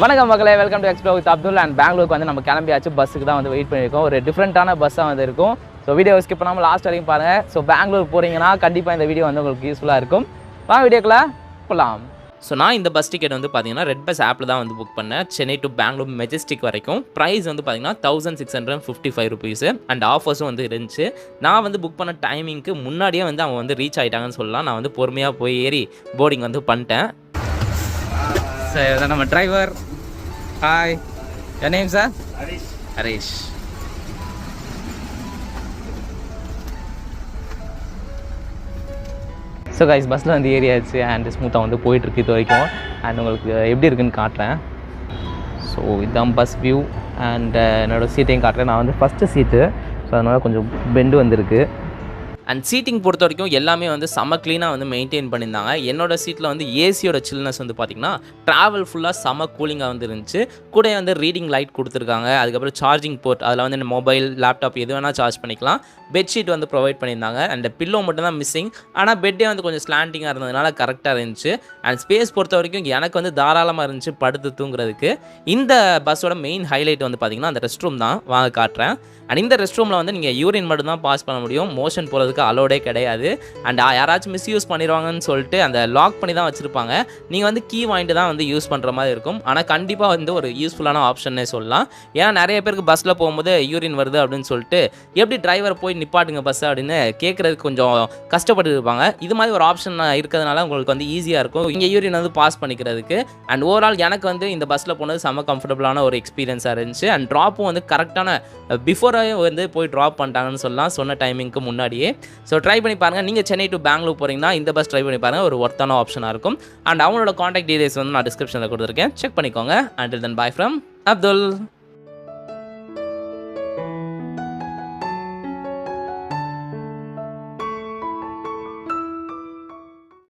வணக்கம் மக்களே welcome to explore with Abdul and பெங்களூருக்கு வந்து நம்ம கிளம்பியாச்சு. பஸ்ஸுக்கு தான் வந்து வெயிட் பண்ணியிருக்கோம். ஒரு டிஃப்ரெண்ட்டான பஸ்ஸாக வந்து இருக்கும். ஸோ வீடியோ ஸ்கிப் பண்ணாமல் லாஸ்ட் வரைக்கும் பாருங்கள் ஸோ பெங்களூர் போகிறீங்கன்னா கண்டிப்பாக இந்த வீடியோ வந்து உங்களுக்கு யூஸ்ஃபுல்லாக இருக்கும். வாங்க வீடியோக்குள்ள போகலாம் ஸோ நான் இந்த பஸ் டிக்கெட் வந்து பார்த்தீங்கன்னா ரெட் பஸ் ஆப்பில் தான் வந்து புக் பண்ணேன். சென்னை டு பெங்களூர் மெஜஸ்டிக் வரைக்கும். ப்ரைஸ் வந்து பார்த்தீங்கன்னா thousand six hundred fifty five rupees and ஆஃபர்ஸும் வந்து இருந்துச்சு. நான் வந்து புக் பண்ண டைமிங்க்கு முன்னாடியே வந்து அவங்க வந்து ரீச் ஆகிட்டாங்கன்னு சொல்லலாம். நான் வந்து பொறுமையாக போய் ஏறி போர்டிங் வந்து பண்ணிட்டேன். சார் இதான் நம்ம டிரைவர் ஹாய் என் name sir Harish so guys பஸ்ஸில் வந்து ஏறியாச்சு அண்ட் ஸ்மூத்தாக வந்து போயிட்டுருக்கு இது வரைக்கும். அண்ட் உங்களுக்கு எப்படி இருக்குன்னு காட்டுறேன். ஸோ இதுதான் பஸ் வியூ அண்ட் என்னோடய சீட்டையும் காட்டுறேன். நான் வந்து ஃபஸ்ட்டு சீட்டு ஸோ அதனால் கொஞ்சம் பெண்டு வந்திருக்கு. அண்ட் சீட்டிங் பொறுத்த வரைக்கும் எல்லாமே வந்து செம க்ளீனாக வந்து மெயின்டைன் பண்ணியிருந்தாங்க. என்னோட சீட்டில் வந்து ஏசியோட சில்னஸ் வந்து பார்த்திங்கன்னா ட்ராவல் ஃபுல்லாக செம கூலிங்காக வந்து இருந்துச்சு. கூட வந்து ரீடிங் லைட் கொடுத்துருக்காங்க. அதுக்கப்புறம் சார்ஜிங் போர்ட் அதில் வந்து மொபைல் லேப்டாப் எது வேணால் சார்ஜ் பண்ணிக்கலாம். பெட்ஷீட் வந்து ப்ரொவைட் பண்ணியிருந்தாங்க. அண்ட் பில்லோ மட்டும் தான் மிஸ்ஸிங் ஆனால் பெட்டே வந்து கொஞ்சம் ஸ்லாண்டிங்காக இருந்ததுனால கரெக்டாக இருந்துச்சு. அண்ட் ஸ்பேஸ் பொறுத்த வரைக்கும் எனக்கு வந்து தாராளமாக இருந்துச்சு படுத்து தூங்குறதுக்கு. இந்த பஸ்ஸோட மெயின் ஹைலைட் வந்து பார்த்திங்கன்னா அந்த ரெஸ்ட் ரூம் தான். வாங்க காட்டுறேன். அண்ட் இந்த ரெஸ்ட் ரூமில் வந்து நீங்கள் யூரின் மட்டும் தான் பாஸ் பண்ண முடியும். மோஷன் போகிறதுக்கு அலோடே கிடையாது. அண்ட் யாராச்சும் மிஸ்யூஸ் பண்ணிடுவாங்கன்னு சொல்லிட்டு அந்த லாக் பண்ணி தான் வச்சுருப்பாங்க. நீங்கள் வந்து கீ வாங்கிட்டு தான் வந்து யூஸ் பண்ணுற மாதிரி இருக்கும். ஆனால் கண்டிப்பாக வந்து ஒரு யூஸ்ஃபுல்லான ஆப்ஷன்னே சொல்லலாம். ஏன்னா நிறைய பேருக்கு பஸ்ஸில் போகும்போது யூரின் வருது அப்படின்னு சொல்லிட்டு எப்படி டிரைவர் போய் நிப்பாட்டுங்க பஸ் அப்படின்னு கேட்குறதுக்கு கொஞ்சம் கஷ்டப்பட்டு இருப்பாங்க இது மாதிரி ஒரு ஆப்ஷன் இருக்கிறதுனால உங்களுக்கு வந்து ஈஸியாக இருக்கும். இங்கே யூரின் வந்து பாஸ் பண்ணிக்கிறதுக்கு. அண்ட் ஓவரால் எனக்கு வந்து இந்த பஸ்ஸில் போனது செம்ம கம்ஃபர்டபுளான ஒரு எக்ஸ்பீரியன்ஸாக இருந்துச்சு. அண்ட் ட்ராப்பும் வந்து கரெக்டான பிஃபோராகவே வந்து போய் ட்ராப் பண்ணிட்டாங்கன்னு சொல்லலாம் சொன்ன டைமிங்க்கு முன்னாடியே. ஸோ ட்ரை பண்ணி பாருங்கள் நீங்கள் சென்னை டு பெங்களூர் போகிறீங்கன்னா இந்த பஸ் ட்ரை பண்ணி பாருங்கள் ஒரு ஒர்த்தான ஆப்ஷனாக இருக்கும். அண்ட் அவங்களோட காண்டாக்ட் டீடைல்ஸ் வந்து நான் டிஸ்கிரிப்ஷனில் கொடுத்துருக்கேன். செக் பண்ணிக்கோங்க. Until then bye from Abdul